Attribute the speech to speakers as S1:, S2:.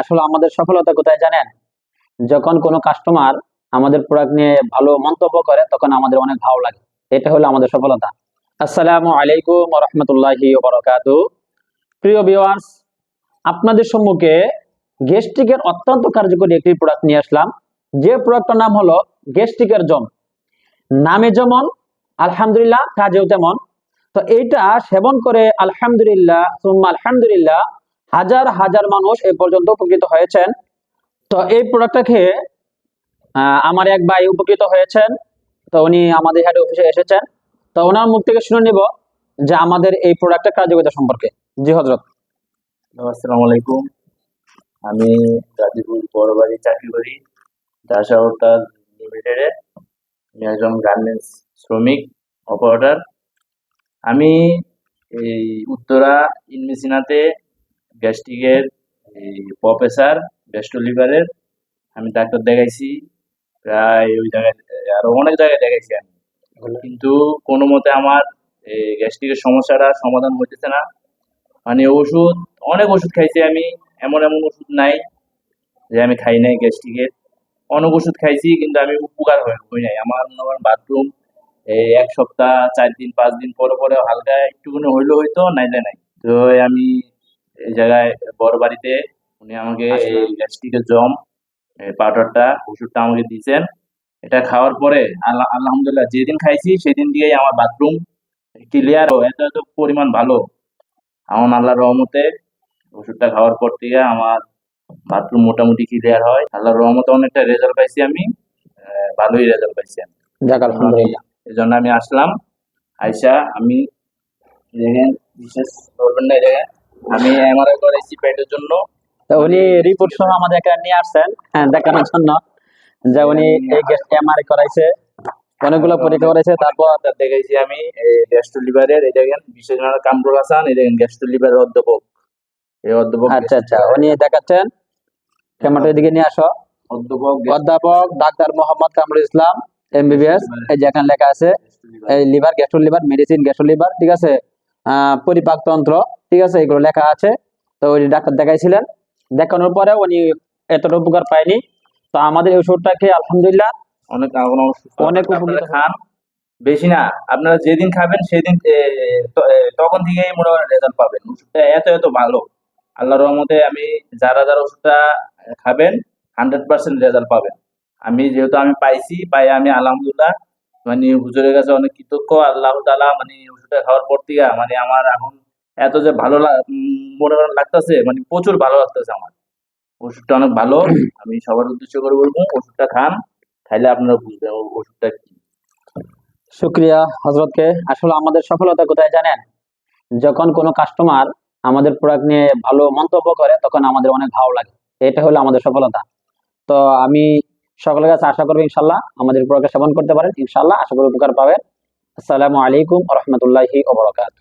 S1: আসলে আমাদের সফলতা কোথায় জানেন? যখন কোনো কাস্টমার আমাদের প্রোডাক্ট নিয়ে ভালো মন্তব্য করে, তখন আমাদের অনেক ভালো লাগে। এটা হলো আমাদের সফলতা। আসসালামু আলাইকুম রহমতুল্লাহি প্রিয় ভিউয়ার্স আপনাদের সম্মুখে গেস্টিকের অত্যন্ত কার্যকরী একটি প্রোডাক্ট নিয়ে আসলাম। যে প্রোডাক্টটার নাম হলো গেস্টিকের জম। নামে যেমন, আলহামদুলিল্লাহ, কাজেও তেমন। তো এইটা সেবন করে আলহামদুলিল্লাহ আলহামদুলিল্লাহ হাজার হাজার মানুষ এ পর্যন্ত উপকৃত হয়েছেন। তো এই প্রোডাক্টটা খেয়ে আমার এক ভাই উপকৃত হয়েছেন। তো উনি আমাদের হেড অফিসে এসেছেন। তো ওনার মুখ থেকে শুনে নিব যে আমাদের এই প্রোডাক্টের কার্যকারিতা সম্পর্কে। জি, হজরত।
S2: আসসালামু আলাইকুম। আমি গাজীপুর বড়বাড়ি চাকরি করি। দাসা লিমিটেডে আমি একজন গার্মেন্টস শ্রমিক অপারেটর আমি এই উত্তরা, ইনমেসিনাতে গ্যাস্ট্রিকের এই প্রফেসর গ্যাস্ট্রোলিভারের আমি ডাক্তার দেখাইছি প্রায় ওই জায়গায় আরও অনেক জায়গায় দেখাইছি আমি। কিন্তু কোনো মতে আমার এই গ্যাস্ট্রিকের সমস্যাটা সমাধান হইতেছে না। মানে ওষুধ অনেক ওষুধ খাইছি আমি এমন এমন ওষুধ নাই যে আমি খাই নাই গ্যাস্ট্রিকের। অনেক ওষুধ খাইছি কিন্তু আমি উপকার হই নাই। আমার মনে করেন বাথরুম এক সপ্তাহ চার দিন পাঁচ দিন পরে পরে হালকা একটুখানি হইল হইতো নাইলে নাই। তো আমি এই জায়গায় বড় বাড়িতে উনি আমাকে এই গ্যাস্ট্রিকের জম পাউডারটা ওষুধটা আমাকে দিয়েছেন। এটা খাওয়ার পরে আল্লাহ আলহামদুলিল্লাহ যেদিন খাইছি সেদিন দিয়েই আমার বাথরুম ক্লিয়ার এত এত পরিমাণ ভালো। আমার আল্লাহর রহমতে ওষুধটা খাওয়ার পর থেকে আমার বাথরুম মোটামুটি ক্লিয়ার হয়। আল্লাহর রহমতে অনেকটা রেজাল্ট পাইছি আমি ভালোই রেজাল্ট পাইছি আমি।
S1: যাক আলহামদুলিল্লাহ।
S2: এই জন্য আমি আসলাম। আইসা আমি দেখেন বিশেষ করবেন না এই জায়গায় আমি এমআরআই করাইছি পেটের জন্য।
S1: তো উনি রিপোর্ট সহ আমাদের এখানে নিয়ে আসছেন হ্যাঁ দেখানোর জন্য। যে উনি এই গ্যাস এমআরআই করাইছে অনেকগুলো পরীক্ষা করেছে তারপর
S2: দেখাইছি আমি গ্যাস্ট্রো লিভারের এই দেখেন বিশেষ কামরুল হাসান এই দেখেন গ্যাস্ট্রো লিভারের অধ্যাপক। এই অধ্যাপক
S1: আচ্ছা আচ্ছা উনি দেখাচ্ছেন। ক্যামেরাটা এদিকে নিয়ে আসো।
S2: অধ্যাপক
S1: অধ্যাপক ডাক্তার মোহাম্মদ কামরুল ইসলাম এমবিবিএস এই যে এখানে লেখা আছে এই liver gastro liver medicine gastro liver ঠিক আছে? পরিপাকতন্ত্র ঠিক আছে? এগুলো লেখা আছে। তো উনি ডাক্তার দেখাইছিলেন। দেখানোর পরে উনি এতটা উপকার পায়নি। তো আমাদের এই ওষুধটা খেয়ে আলহামদুলিল্লাহ
S2: অনেক
S1: অনেক উপকৃত
S2: খান। বেশি না আপনারা যেদিন খাবেন সেদিন তখন থেকেই মনে করেন রেজাল্ট পাবেন। ওষুধটা এত এত ভালো। আল্লাহর রহমতে আমি যারা যারা ওষুধটা খাবেন হান্ড্রেড পার্সেন্ট রেজাল্ট পাবেন। আমি যেহেতু আমি পাইছি পাই আমি আলহামদুলিল্লাহ। মানে হুজুরের কাছে অনেক কৃতজ্ঞ আল্লাহ তালা মানে ওষুধটা খাওয়ার পর থেকে মানে আমার এখন এত যে ভালো উম, মনে লাগতেছে মানে প্রচুর ভালো লাগতেছে আমার। ওষুধটা অনেক ভালো আমি সবার উদ্দেশ্য করে বলব ওষুধটা খান খাইলে আপনারা বুঝবেন ওষুধটা কি।
S1: শুক্রিয়া হজরতকে। আসলে আমাদের সফলতা কোথায় জানেন? যখন কোনো কাস্টমার আমাদের প্রোডাক্ট নিয়ে ভালো মন্তব্য করে তখন আমাদের অনেক ভালো লাগে। এটা হলো আমাদের সফলতা। তো আমি সকলের কাছে আশা করব ইনশাল্লাহ আমাদের উপরকে সেবন করতে পারেন। ইনশাল্লাহ আশা করি উপকার পাবেন। আসসালামু আলাইকুম রহমতুল্লাহি ওবরাকাত